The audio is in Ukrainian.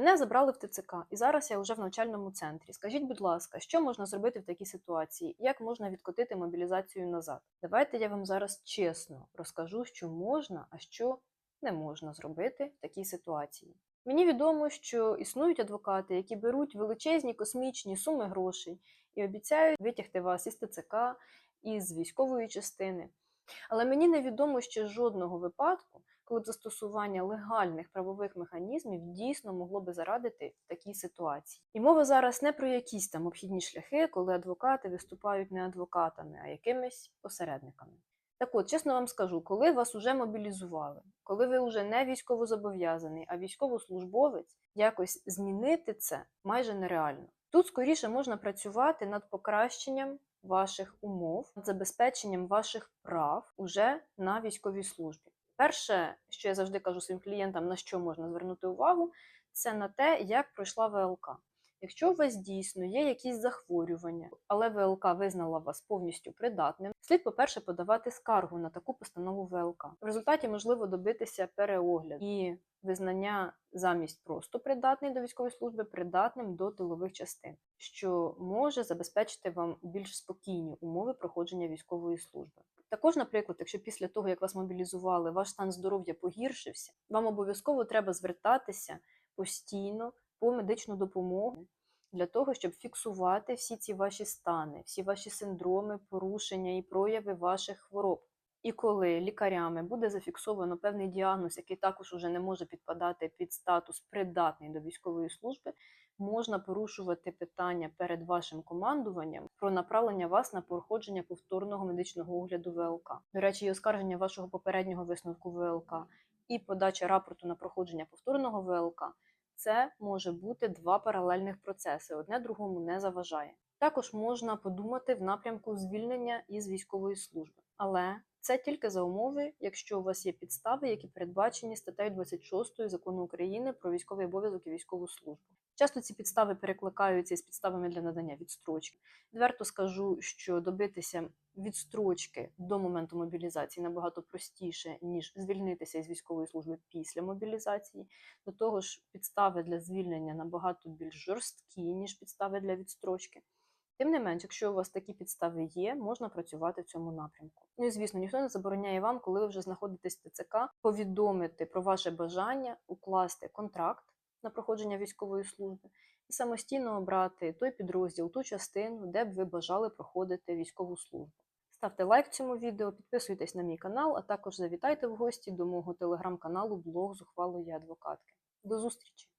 Мене забрали в ТЦК, і зараз я вже в навчальному центрі. Скажіть, будь ласка, що можна зробити в такій ситуації? Як можна відкотити мобілізацію назад? Давайте я вам зараз чесно розкажу, що можна, а що не можна зробити в такій ситуації. Мені відомо, що існують адвокати, які беруть величезні космічні суми грошей і обіцяють витягти вас із ТЦК, із військової частини. Але мені невідомо ще жодного випадку, коли б застосування легальних правових механізмів дійсно могло би зарадити в такій ситуації. І мова зараз не про якісь там обхідні шляхи, коли адвокати виступають не адвокатами, а якимись посередниками. Так от, чесно вам скажу, коли вас уже мобілізували, коли ви вже не військовозобов'язаний, а військовослужбовець, якось змінити це майже нереально. Тут скоріше можна працювати над покращенням ваших умов, над забезпеченням ваших прав уже на військовій службі. Перше, що я завжди кажу своїм клієнтам, на що можна звернути увагу, це на те, як пройшла ВЛК. Якщо у вас дійсно є якісь захворювання, але ВЛК визнала вас повністю придатним, слід, по-перше, подавати скаргу на таку постанову ВЛК. В результаті можливо добитися переогляду і визнання замість просто придатний до військової служби, придатним до тилових частин, що може забезпечити вам більш спокійні умови проходження військової служби. Також, наприклад, якщо після того, як вас мобілізували, ваш стан здоров'я погіршився, вам обов'язково треба звертатися постійно по медичну допомогу для того, щоб фіксувати всі ці ваші стани, всі ваші синдроми, порушення і прояви ваших хвороб. І коли лікарями буде зафіксовано певний діагноз, який також уже не може підпадати під статус придатний до військової служби, можна порушувати питання перед вашим командуванням про направлення вас на проходження повторного медичного огляду ВЛК. До речі, і оскарження вашого попереднього висновку ВЛК і подача рапорту на проходження повторного ВЛК це може бути два паралельних процеси, одне другому не заважає. Також можна подумати в напрямку звільнення із військової служби, але це тільки за умови, якщо у вас є підстави, які передбачені статтею 26 закону України про військовий обов'язок і військову службу. Часто ці підстави перекликаються із підставами для надання відстрочки. Відверто скажу, що добитися відстрочки до моменту мобілізації набагато простіше, ніж звільнитися із військової служби після мобілізації. До того ж, підстави для звільнення набагато більш жорсткі, ніж підстави для відстрочки. Тим не менш, якщо у вас такі підстави є, можна працювати в цьому напрямку. Ну і звісно, ніхто не забороняє вам, коли ви вже знаходитесь в ТЦК, повідомити про ваше бажання укласти контракт на проходження військової служби і самостійно обрати той підрозділ, ту частину, де б ви бажали проходити військову службу. Ставте лайк цьому відео, підписуйтесь на мій канал, а також завітайте в гості до мого телеграм-каналу блог зухвалої адвокатки. До зустрічі!